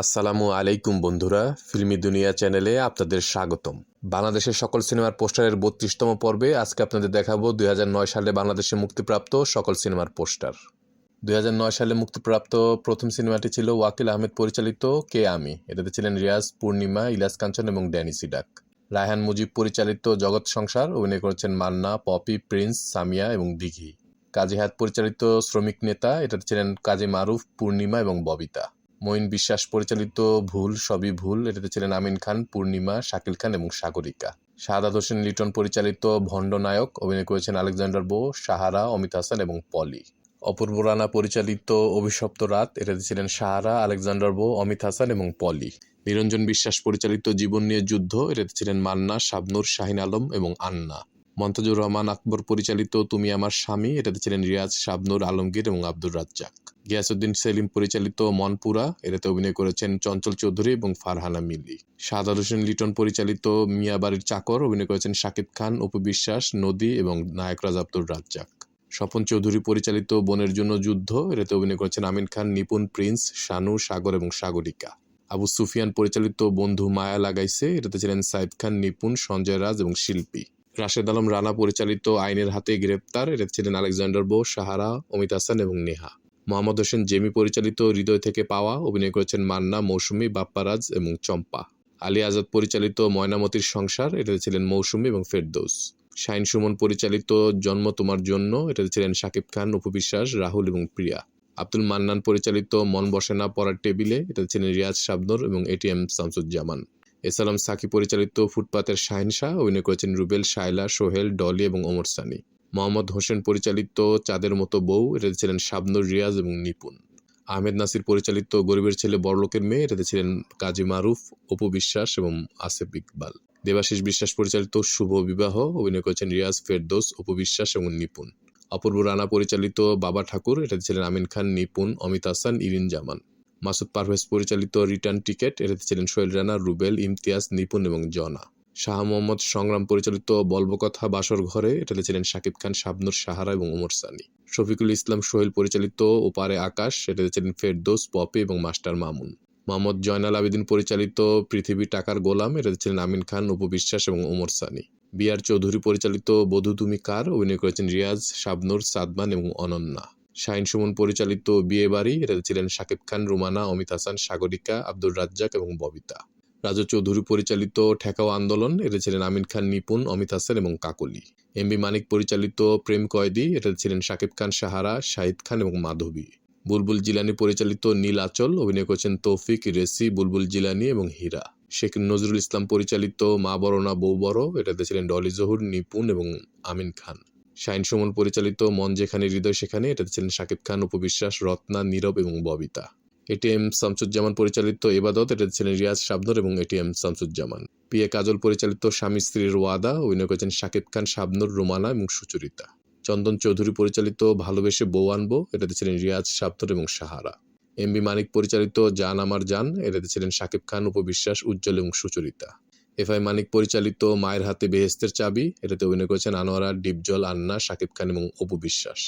আসসালামু আলাইকুম বন্ধুরা, ফিল্মি দুনিয়া চ্যানেলে আপনাদের স্বাগতম। বাংলাদেশের সকল সিনেমার পোস্টারের বত্রিশতম পর্বে আজকে আপনাদের দেখাবো দুই হাজার নয় সালে বাংলাদেশে মুক্তিপ্রাপ্ত সকল সিনেমার পোস্টার। দুই হাজার নয় সালে মুক্তিপ্রাপ্ত প্রথম সিনেমাটি ছিল ওয়াকিল আহমেদ পরিচালিত কে আমি। এটাতে ছিলেন রিয়াজ, পূর্ণিমা, ইলাস কাঞ্চন এবং ড্যানি সিডাক। রায়হান মুজিব পরিচালিত জগৎ সংসার অভিনয় করেছেন মান্না, পপি, প্রিন্স, সামিয়া এবং দিঘি। কাজী হায়াত পরিচালিত শ্রমিক নেতা, এটাতে ছিলেন কাজী মারুফ, পূর্ণিমা এবং ববিতা। মঈন বিশ্বাস পরিচালিত ভুল সবই ভুল, এটাতে ছিলেন আমিন খান, পূর্ণিমা, শাকিল খান এবং সাগরিকা। শাহাদাত হোসেন লিটন পরিচালিত ভণ্ড নায়ক অভিনয় করেছেন আলেকজান্ডার বো সাহারা অমিত হাসান এবং পলি। অপূর্ব রানা পরিচালিত অভিশপ্ত রাত, এটাতে ছিলেন সাহারা, আলেকজান্ডার বো অমিত হাসান এবং পলি। নিরঞ্জন বিশ্বাস পরিচালিত জীবন নিয়ে যুদ্ধ, এটাতে ছিলেন মান্না, শাবনুর, শাহিন আলম এবং আন্না। মন্তাজুর রহমান আকবর পরিচালিত তুমি আমার স্বামী, এটাতে ছিলেন রিয়াজ, শাবনুর, আলমগীর এবং আব্দুর রাজ্জাক। গিয়াসুদ্দিন সেলিম পরিচালিত মনপুরা, এটাতে অভিনয় করেছেন চঞ্চল চৌধুরী এবং ফারহানা মিল্লি শাহাদ হোসেন লিটন পরিচালিত মিয়াবাড়ির চাকর, অভিনয় করেছেন শাকিব খান, অপু বিশ্বাস, নদী এবং নায়করাজ আব্দুর রাজ্জাক। স্বপন চৌধুরী পরিচালিত বনের জন্য যুদ্ধ, এটাতে অভিনয় করেছেন আমিন খান, নিপুণ প্রিন্স, শানু, সাগর এবং সাগরিকা। আবু সুফিয়ান পরিচালিত বন্ধু মায়া লাগাইছে, এটাতে ছিলেন সাইদ খান, নিপুণ, সঞ্জয় রাজ এবং শিল্পী। রাশেদ আলম রানা পরিচালিত আইনের হাতে গ্রেপ্তার, এটাতে ছিলেন আলেকজান্ডার বো সাহারা, অমিত হাসান এবং নেহা। মোহাম্মদ হোসেন জেমি পরিচালিত হৃদয় থেকে পাওয়া অভিনয় করেছেন মান্না, মৌসুমী, বাপ্পারাজ এবং চম্পা। আলী আজাদ পরিচালিত ময়নামতির সংসার, এটাতে ছিলেন মৌসুমী এবং ফেরদৌস। শাইন সুমন পরিচালিত জন্ম তোমার জন্য, এটাতে ছিলেন শাকিব খান উপবিশ্বাস রাহুল এবং প্রিয়া। আব্দুল মান্নান পরিচালিত মন বসে না পড়ার টেবিলে, এটাতে ছিলেন রিয়াজ শাবনুর এবং এটিএম শামসুজ্জামান। এসালাম সাকি পরিচালিত ফুটপাতের শাহিন শাহ, অভিনয় করেছেন রুবেল, শায়লা, সোহেল, ডলি এবং ওমর সানি। মোহাম্মদ হোসেন পরিচালিত চাঁদের মতো বউ এটাতে ছিলেন শাবনুর, রিয়াজ এবং নিপুণ। আহমেদ নাসির পরিচালিত গরিবের ছেলে, বড়লোকের মেয়ে এটাতে ছিলেন কাজী মারুফ, অপু বিশ্বাস এবং আসেফ ইকবাল। দেবাশিস বিশ্বাস পরিচালিত শুভ বিবাহ, অভিনয় করেছেন রিয়াজ ফেরদোস, অপু বিশ্বাস এবং নিপুণ। অপূর্ব রানা পরিচালিত বাবা ঠাকুর এটাতে ছিলেন আমিন খান, নিপুণ, অমিত হাসান, ইরিন জামান। মাসুদ পারভেজ পরিচালিত রিটার্ন টিকেট এটাতে ছিলেন সোহেল রানা, রুবেল, ইমতিয়াজ, নিপুণ এবং জনা। শাহ মোহাম্মদ সংগ্রাম পরিচালিত বল্বকথা বাসর ঘরে এটাতে ছিলেন শাকিব খান, শাবনুর সাহারা এবং ওমর সানি। শফিকুল ইসলাম সোহেল পরিচালিত ওপারে আকাশ এটাতে ছিলেন ফেরদোস, পপি এবং মাস্টার মামুন। মোহাম্মদ জয়নাল আবেদিন পরিচালিত পৃথিবী টাকার গোলাম এটাতে ছিলেন আমিন খান উপবিশ্বাস এবং ওমর সানি। বি আর চৌধুরী পরিচালিত বধূ তুমি কার? অভিনয় করেছেন রিয়াজ, শাবনুর, সাদমান এবং অনন্যা। শাহিন সুমন পরিচালিত বিয়ে বাড়ি এটাতে ছিলেন শাকিব খান, রুমানা, অমিত হাসান, সাগরিকা, আব্দুর রাজ্জাক এবং ববিতা। রাজু চৌধুরী পরিচালিত ঠেকাও আন্দোলন এটা ছিলেন আমিন খান, নিপুণ, অমিত হাসান এবং কাকলি। এম বি মানিক পরিচালিত প্রেম কয়েদি এটা ছিলেন শাকিব খান, সাহারা, শাহিদ খান এবং মাধবী। বুলবুল জিলানি পরিচালিত নীল আচল, অভিনয় করেছেন তৌফিক, রেসি, বুলবুল জিলানি এবং হীরা। শেখ নজরুল ইসলাম পরিচালিত মা বড় না বউ বড়, এটাতে ছিলেন ডলি জহুর, নিপুণ এবং আমিন খান। শাহিন সুমন পরিচালিত মন যেখানে, হৃদয় সেখানে, এটাতে ছিলেন শাকিব খান উপবিশ্বাস রত্না, নীরব এবং ববিতা। এটিএম শামসুজ্জামান পরিচালিত এবাদত, এটা ছিলেন রিয়াজ সাবনর এবং ATM Shamsuzzaman. P A Kajal পরিচালিত স্বামী স্ত্রীর ওয়াদা, অভিনয় করেছেন শাকিব খান শাবনুর রুমানা এবং সুচরিতা। চন্দন চৌধুরী পরিচালিত ভালোবেসে বউ আনব, এটাতে ছিলেন রিয়াজ সাবনর এবং সাহারা। এম বি মানিক পরিচালিত জান আমার জান, এটাতে ছিলেন শাকিব খান, উপবিশ্বাস, উজ্জ্বল এবং সুচরিতা। এফ আই মানিক পরিচালিত মায়ের হাতে বেহেস্তের চাবি, এটাতে অভিনয় করেছেন আনোয়ারা, ডিপজল, আন্না, শাকিব খান এবং অপু বিশ্বাস।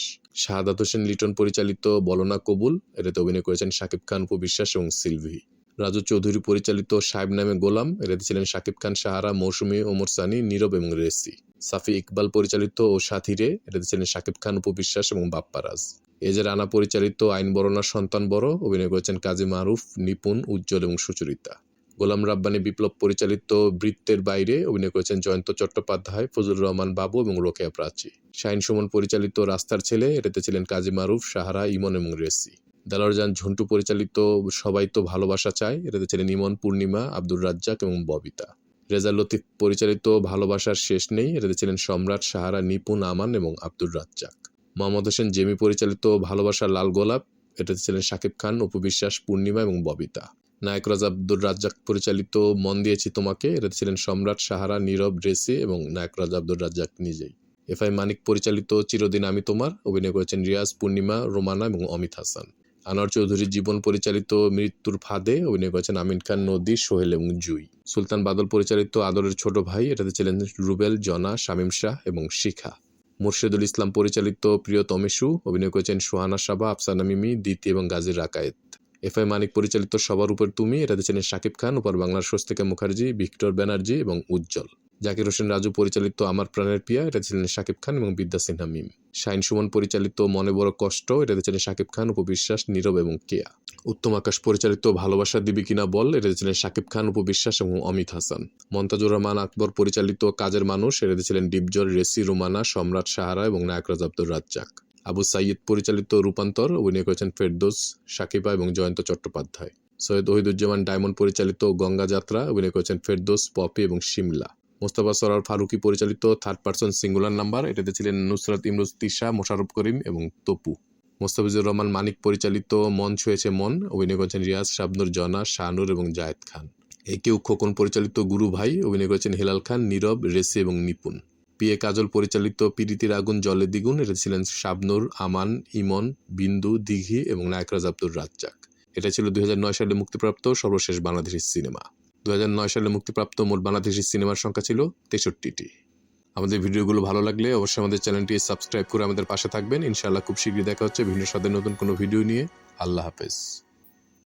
শাহাদাত হোসেন লিটন পরিচালিত বলনা কবুল, এটাতে অভিনয় করেছেন শাকিব খান, অপু বিশ্বাস এবং সিলভি। রাজু চৌধুরী পরিচালিত সাহেব নামে গোলাম, এটাতে ছিলেন শাকিব খান, সাহারা, মৌসুমী, ওমর সানি, নীরব এবং রেসি। সাফি ইকবাল পরিচালিত ও সাথীরে, এটাতে ছিলেন শাকিব খান, অপু বিশ্বাস এবং বাপ্পারাজ এজে রানা পরিচালিত আইন বড়না সন্তান বড়, অভিনয় করেছেন কাজী মারুফ, নিপুণ, উজ্জ্বল এবং সুচরিতা। গোলাম রাব্বানি বিপ্লব পরিচালিত বৃত্তের বাইরে অভিনয় করেছেন জয়ন্ত চট্টোপাধ্যায়, ফজলুর রহমান বাবু এবং রোকেয়া প্রাচী। শাহিন সুমন পরিচালিত রাস্তার ছেলে, এটাতে ছিলেন কাজী মারুফ, সাহারা, ইমন এবং রেসি। দালারজান ঝন্টু পরিচালিত সবাই তো ভালোবাসা চায়, এটাতে ছিলেন ইমন, পূর্ণিমা, আব্দুর রাজ্জাক এবং ববিতা। রেজা লতিফ পরিচালিত ভালোবাসার শেষ নেই, এটাতে ছিলেন সম্রাট, সাহারা, নিপুণ, আমান এবং আব্দুর রাজ্জাক। মোহাম্মদ হোসেন জেমি পরিচালিত ভালোবাসার লাল গোলাপ, এটাতে ছিলেন শাকিব খান উপবিশ্বাস পূর্ণিমা এবং ববিতা। নায়করাজ আব্দুর রাজ্জাক পরিচালিত মন দিয়েছি তোমাকে এটাতে ছিলেন সম্রাট সাহারা, নীরব, রেসি এবং নায়করাজ আব্দুর রাজ্জাক নিজেই। এফ আই মানিক পরিচালিত চিরদিন আমি তোমার, অভিনয় করেছেন রিয়াজ, পূর্ণিমা, রোমানা এবং অমিত হাসান। আনোয়ার চৌধুরীর জীবন পরিচালিত মৃত্যুর ফাঁদে অভিনয় করেছেন আমিন খান, নদী, সোহেল এবং জুই। সুলতান বাদল পরিচালিত আদরের ছোট ভাই, এটাতে ছিলেন রুবেল, জনা, শামীম শাহ এবং শিখা। মুর্শেদুল ইসলাম পরিচালিত প্রিয় তমেশু, অভিনয় করেছেন সোহানা সাবা, আফসানা মিমি দিতি এবং গাজীর রাকায়েত। এফ আই মানিক পরিচালিত সবার উপর তুমি এটাতে ছিলেন শাকিব খান, উপর বাংলার স্বস্তিকা মুখার্জি, ভিক্টর ব্যানার্জি এবং উজ্জ্বল। জাকির হোসেন রাজু পরিচালিত আমার প্রাণের পিয়া, এটা ছিলেন শাকিব খান এবং বিদ্যা সিনহা মিম। শাইন সুমন পরিচালিত মনে বড় কষ্ট এটাতে ছিলেন শাকিব খান, উপবিশ্বাস, নীরব এবং কেয়া। উত্তম আকাশ পরিচালিত ভালোবাসা দিবি কিনা বল এটাতে ছিলেন শাকিব খান, উপবিশ্বাস এবং অমিত হাসান। মন্তাজুর রহমান আকবর পরিচালিত কাজের মানুষ এটাতে ছিলেন ডিপজল, রেসি রুমানা, সম্রাট সাহারা এবং নায়করাজ আব্দুর রাজ্জাক। আবু সাইয়দ পরিচালিত রূপান্তর অভিনয় করেছেন ফেরদোস সাকিবা এবং জয়ন্ত চট্টোপাধ্যায়। সৈয়দ ওহিদুজ্জামান ডায়মন্ড পরিচালিত গঙ্গা যাত্রা অভিনয় করেছেন ফেরদোস, পপি এবং শিমলা। মোস্তফা সরার ফারুকি পরিচালিত থার্ড পার্সন সিঙ্গুলার নাম্বার এটাতে ছিলেন নুসরাত ইমরুজ, তিশা মোশারফ করিম এবং তপু। মোস্তাফিজুর রহমান মানিক পরিচালিত মন ছুঁয়েছে মন, অভিনয় করেছেন রিয়াজ, শাবনুর জনা, শাহনুর এবং জায়েদ খান। একেও খোকন পরিচালিত গুরু ভাই, অভিনয় করেছেন হেলাল খান, নীরব, রেসি এবং নিপুণ। পি এ কাজল পরিচালিত পিরিতির আগুন জলে দ্বিগুণ। এটা ছিলেন শাবনুর, আমান, ইমন, বিন্দু, দিঘি এবং নায়করাজ আব্দুর রাজ্জাক। এটা ছিল দুই হাজার নয় সালে মুক্তিপ্রাপ্ত সর্বশেষ বাংলাদেশি সিনেমা। দুই হাজার নয় সালে মুক্তিপ্রাপ্ত মোট বাংলাদেশি সিনেমার সংখ্যা ছিল তেষট্টিটি। আমাদের ভিডিওগুলো ভালো লাগলে অবশ্যই আমাদের চ্যানেলটি সাবস্ক্রাইব করে আমাদের পাশে থাকবেন। ইনশাআল্লাহ খুব শীঘ্রই দেখা হচ্ছে। বিভিন্ন স্বাদের নতুন কোনো ভিডিও নিয়ে। আল্লাহ হাফেজ।